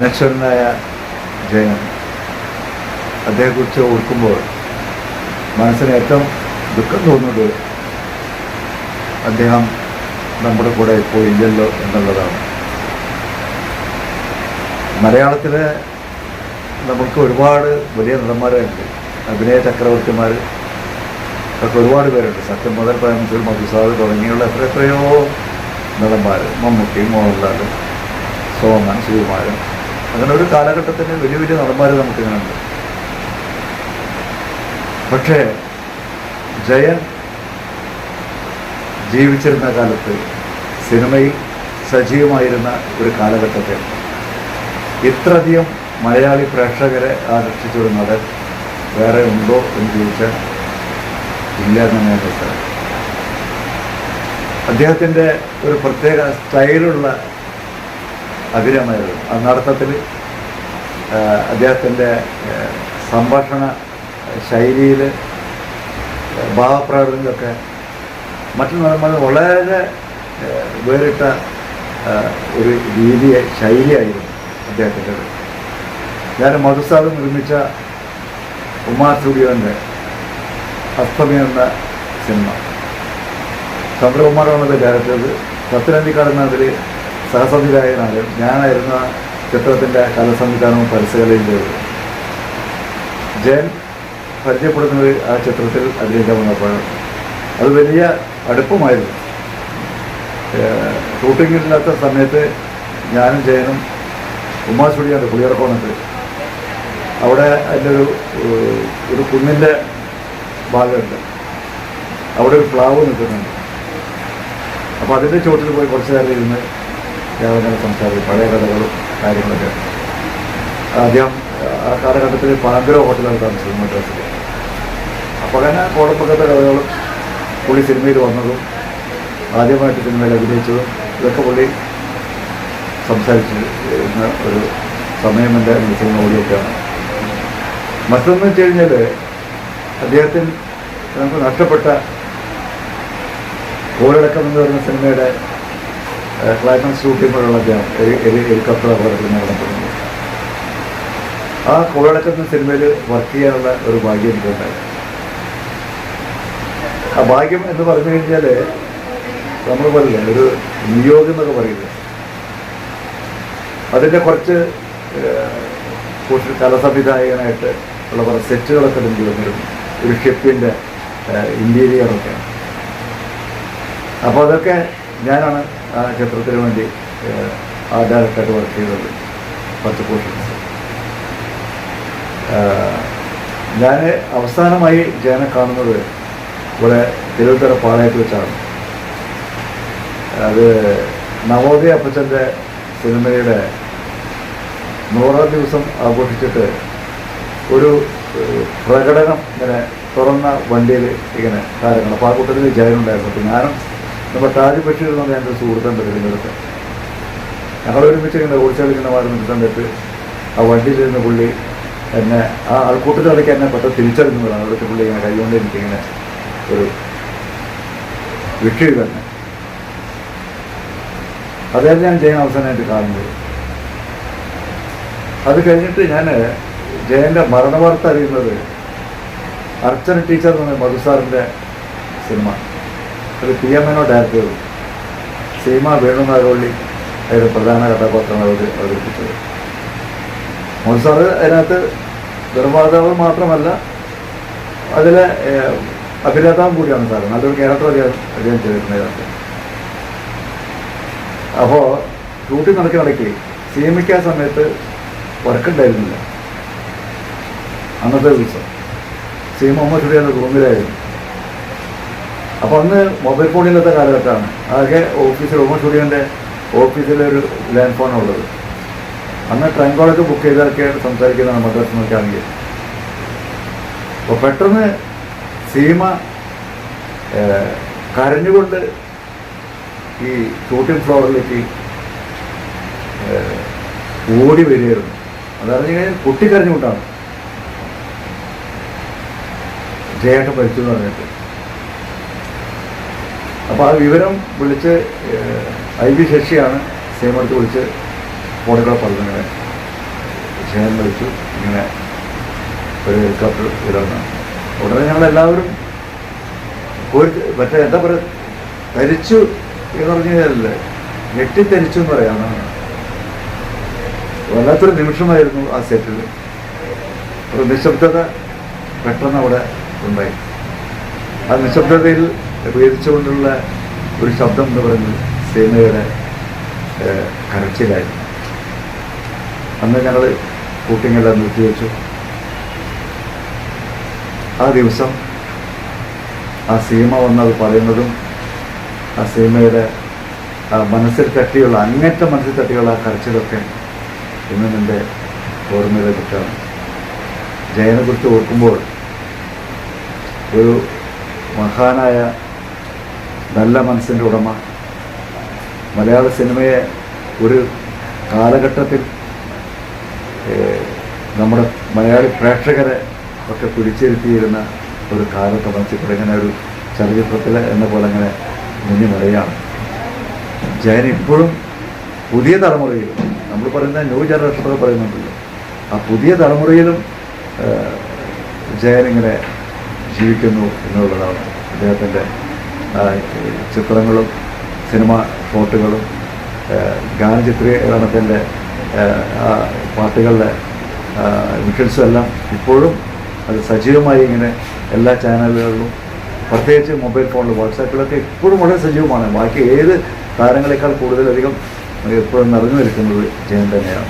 അനശ്വരനായ ജയൻ അദ്ദേഹത്തെക്കുറിച്ച് ഓർക്കുമ്പോൾ മനസ്സിന് ഏറ്റവും ദുഃഖം തോന്നുന്നത് അദ്ദേഹം നമ്മുടെ കൂടെ ഇപ്പോൾ ഇല്ലല്ലോ എന്നുള്ളതാണ്. മലയാളത്തിൽ നമുക്ക് ഒരുപാട് വലിയ നടന്മാരുണ്ട്. അഭിനയ ചക്രവർത്തിമാർ ഒക്കെ ഒരുപാട് പേരുണ്ട്. സത്യം മുതൽ പ്രേമത്തിൽ മധുസാദ് തുടങ്ങിയുള്ള എത്ര എത്രയോ നടന്മാർ മമ്മൂട്ടി മോഹൻലാൽ സോമൻ ശ്രീകുമാരൻ അങ്ങനെ ഒരു കാലഘട്ടത്തിന് വലിയ വലിയ നടന്മാർ നമുക്കിങ്ങനെ ഉണ്ട് പക്ഷേ ജയൻ ജീവിച്ചിരുന്ന കാലത്ത് സിനിമയിൽ സജീവമായിരുന്ന ഒരു കാലഘട്ടത്തിൽ ഇത്രയധികം മലയാളി പ്രേക്ഷകരെ ആകർഷിച്ചൊരു നടൻ വേറെ ഉണ്ടോ എന്ന് ചോദിച്ചാൽ ഇല്ല എന്ന് ഞാൻ അദ്ദേഹത്തിന്റെ ഒരു പ്രത്യേക സ്റ്റൈലുള്ള അഭിനയമായിരുന്നു ആ നടത്തത്തിൽ അദ്ദേഹത്തിന്റെ സംഭാഷണ ശൈലിയിൽ ഭാവപ്രകടനങ്ങളൊക്കെ മറ്റു വളരെ വേറിട്ട ഒരു രീതി ശൈലിയായിരുന്നു അദ്ദേഹത്തിന്റെ ഞാൻ മധുസാദ് നിർമ്മിച്ച ഉമാ സ്റ്റുഡിയോന്റെ അസ്തമി എന്ന സിനിമ. ചന്ദ്രകുമാറാണ് ഡയറക്ടർ ചെയ്തത്. അതിൽ സഹസംവിധായകനാണ്. ഞാനായിരുന്ന ചിത്രത്തിന്റെ കലസംവിധാനവും പരസ്യകലയും ചെയ്തത് ജയൻ പരിചയപ്പെടുന്നത് ആ ചിത്രത്തിൽ അഭിനയിക്കാൻ വന്നപ്പോഴാണ്. അത് വലിയ അടുപ്പമായിരുന്നു. ഷൂട്ടിങ്ങില്ലാത്ത സമയത്ത് ഞാനും ജയനും ഉമ്മാ സ്റ്റുഡിയോണ്ട് പുളിയറക്കോണത്ത് അവിടെ അതിന്റെ ഒരു ഒരു കുന്നിന്റെ ഭാഗമുണ്ട്. അവിടെ ഒരു പ്ലാവ് നിൽക്കുന്നുണ്ട്. അപ്പോൾ അതിന്റെ ചുവട്ടിൽ പോയി കുറച്ച് നേരം ഇരുന്ന് ഞാനങ്ങനെ സംസാരിക്കും. പഴയ കഥകളും കാര്യങ്ങളൊക്കെ. ആദ്യം ആ കാലഘട്ടത്തിൽ പാങ്കര ഹോട്ടലാണ് താമസിച്ചത് മദ്രാസിൽ. അപ്പോൾ അങ്ങനെ കോടപ്പക്കത്തെ കഥകളും പുള്ളി സിനിമയിൽ വന്നതും ആദ്യമായിട്ട് സിനിമയിൽ അഭിനയിച്ചതും ഇതൊക്കെ പുള്ളി സംസാരിച്ചിരുന്ന ഒരു സമയം എന്റെ സിനിമ ഓടിയൊക്കെയാണ്. മറ്റൊന്ന് വെച്ച് കഴിഞ്ഞാൽ അദ്ദേഹത്തിന് നമുക്ക് നഷ്ടപ്പെട്ട കോലടക്കം എന്ന് പറയുന്ന സിനിമയുടെ ക്ലൈമാക്സ് ഷൂട്ടിങ്ങുള്ള അദ്ദേഹം ഹെലികോപ്റ്റർ അപകടത്തിൽ നടന്നിട്ടുണ്ട് ആ കോലടക്കം സിനിമയിൽ വർക്ക് ചെയ്യാനുള്ള ഒരു ഭാഗ്യം എനിക്കുണ്ടായി. ആ ഭാഗ്യം എന്ന് പറഞ്ഞു കഴിഞ്ഞാൽ നമ്മൾ പറയില്ല ഒരു നിയോഗം എന്നൊക്കെ പറയുന്നത്. അതിന്റെ കുറച്ച് കല സംവിധായകനായിട്ട് ഉള്ള കുറേ സെറ്റുകളൊക്കെ എനിക്ക് വന്നിരുന്നു ഒരു ഷിപ്പിന്റെ ഇന്റീരിയറൊക്കെ അപ്പോൾ അതൊക്കെ ഞാനാണ് ആ ക്ഷേത്രത്തിന് വേണ്ടി ആ ഡയറക്ടറായിട്ട് വർക്ക് ചെയ്തത് പത്ത് പോർഷൻസ് ഞാൻ അവസാനമായി ജയനെ കാണുന്നത് ഇവിടെ തിരുവനന്തപുരം പാളയത്ത് വെച്ചാണ്. അത് നവോദയ അപ്പച്ചന്റെ സിനിമയുടെ നൂറാം ദിവസം ആഘോഷിച്ചിട്ട് ഒരു പ്രകടനം ഇങ്ങനെ തുറന്ന വണ്ടിയിൽ ഇങ്ങനെ കാര്യങ്ങൾ. അപ്പോൾ ആ കൂട്ടത്തിൽ ജയനുണ്ടായിരുന്നു അപ്പോൾ ഞാനും നമ്മുടെ താജ് ബഷീർ എന്ന് പറഞ്ഞ എന്റെ സുഹൃത്തുണ്ട് തിരുവനന്തപുരത്ത് ഞങ്ങൾ ഒരുമിച്ച് ഇങ്ങനെ ഓടിച്ചാളിക്കുന്ന ഇങ്ങനെ വാടുന്ന സമയത്ത് ആ വണ്ടിയിലിരുന്ന പുള്ളി എന്നെ ആ ആൾക്കൂട്ടത്തിലേക്ക് എന്നെ പെട്ടെന്ന് തിരിച്ചറിഞ്ഞതാണ് അവിടുത്തെ പുള്ളി ഇങ്ങനെ കൈകൊണ്ട് എനിക്കിങ്ങനെ ഒരു വിഷയം തന്നെ. അതായത് ഞാൻ ജയൻ അവസാനമായിട്ട് കാണുന്നത്. അത് കഴിഞ്ഞിട്ട് ഞാൻ ജയന്റെ മരണവാർത്ത അറിയുന്നത് അർച്ചന ടീച്ചർ എന്ന് പറഞ്ഞ മധുസാറിന്റെ സിനിമ. ഒരു പി എം എനോ ഡയറക്ടർ സീമ വേണുനാഗവള്ളി അതിന്റെ പ്രധാന കഥാപാത്രമാണ് അവർ അവതരിപ്പിച്ചത്. മോൻസാർ അതിനകത്ത് നിർമ്മാതാവ് മാത്രമല്ല അതിലെ അഭിനേതാവും കൂടിയാണ് സാറ്. നല്ലൊരു ക്യാരക്ടർ അദ്ദേഹം അദ്ദേഹം ചെയ്തിട്ടുണ്ട് അപ്പോൾ ഷൂട്ടി നടക്കി നടക്കി ആ സമയത്ത് വർക്കുണ്ടായിരുന്നില്ല. അന്നത്തെ ദിവസം. സീമ അമ്മ ചുടിയാണ് റൂമിലായിരുന്നു. അപ്പോൾ അന്ന് മൊബൈൽ ഫോൺ ഇല്ലാത്ത കാലഘട്ടമാണ് അതൊക്കെ ഓഫീസിൽ ഉമ്മ സ്റ്റുഡിയോന്റെ ഓഫീസിലൊരു ലാൻഡ് ഫോണാണ് ഉള്ളത്. അന്ന് ട്രെയിൻ കോളൊക്കെ ബുക്ക് ചെയ്തൊക്കെയാണ് സംസാരിക്കുന്നതാണ് മദ്രാസ് നോക്കുകയാണെങ്കിൽ അപ്പോൾ പെട്ടെന്ന് സീമ കരഞ്ഞുകൊണ്ട് ഈ ഷൂട്ടിംഗ് ഫ്ലോറിലേക്ക് ഓടി വരികയായിരുന്നു. അതറിഞ്ഞു കഴിഞ്ഞാൽ പൊട്ടിക്കരഞ്ഞുകൊണ്ടാണ് ജയേട്ടൻ മരിച്ചു എന്ന് പറഞ്ഞിട്ട്. അപ്പോൾ ആ വിവരം വിളിച്ച് ഐ വി ശശിയാണ് സീമടുത്ത് വിളിച്ച് ഫോണിലൂടെ ക്ഷേമം വിളിച്ചു. ഇങ്ങനെ ഒരു ഹെലികോപ്റ്റർ ഇടണം ഉടനെ ഞങ്ങളെല്ലാവരും ഒരു മറ്റേ എന്താ പറയുക ധരിച്ചു എന്ന് പറഞ്ഞു കഴിഞ്ഞാലല്ലേ ഞെട്ടിത്തരിച്ചു എന്ന് പറയാം. അതാണ്. വല്ലാത്തൊരു നിമിഷമായിരുന്നു ആ സെറ്റിൽ ഒരു നിശബ്ദത പെട്ടെന്ന് അവിടെ ഉണ്ടായി. ആ നിശബ്ദതയിൽ വേദിച്ചുകൊണ്ടുള്ള ഒരു ശബ്ദം എന്ന് പറയുന്നത് സേനയുടെ കരച്ചിലായിരുന്നു. അന്ന് ഞങ്ങൾ കൂട്ടിങ്ങെല്ലാം നിർത്തിവെച്ചു ആ ദിവസം ആ സീമ വന്നത് പറയുന്നതും ആ സീമയുടെ മനസ്സിൽ തട്ടിയുള്ള അങ്ങേറ്റം മനസ്സിൽ തട്ടിയുള്ള ആ കരച്ചിലൊക്കെ ഇന്നും എന്റെ ഓർമ്മയിലെ കുറ്റാണ് ജയനെക്കുറിച്ച് ഓർക്കുമ്പോൾ ഒരു മഹാനായ നല്ല മനസ്സിന്റെ ഉടമ. മലയാള സിനിമയെ ഒരു കാലഘട്ടത്തിൽ നമ്മുടെ മലയാളി പ്രേക്ഷകരെ ഒക്കെ പിടിച്ചിരുത്തിയിരുന്ന ഒരു കാലത്ത് മനസ്സിൽ ഇങ്ങനെ ഒരു ചലച്ചിത്രത്തിൽ എന്ന പോലെ ഇങ്ങനെ മുന്നിൽ നിറയാണ് ജയൻ ഇപ്പോഴും പുതിയ തലമുറയിൽ നമ്മൾ പറയുന്ന ന്യൂ ജനറേഷനൊക്കെ പറയുന്നുണ്ടല്ലോ ആ പുതിയ തലമുറയിലും ജയൻ ഇങ്ങനെ ജീവിക്കുന്നു എന്നുള്ളതാണ് അദ്ദേഹത്തിന്റെ ചിത്രങ്ങളും സിനിമ ഷോട്ടുകളും ആ പാട്ടുകളുടെ വിഷൽസും എല്ലാം ഇപ്പോഴും അത് സജീവമായി ഇങ്ങനെ എല്ലാ ചാനലുകളിലും പ്രത്യേകിച്ച് മൊബൈൽ ഫോണിൽ വാട്സാപ്പിലൊക്കെ ഇപ്പോഴും വളരെ സജീവമാണ്. ബാക്കി ഏത് താരങ്ങളെക്കാൾ കൂടുതലധികം എപ്പോഴും നിറഞ്ഞു നിൽക്കുന്നത് ജയൻ തന്നെയാണ്.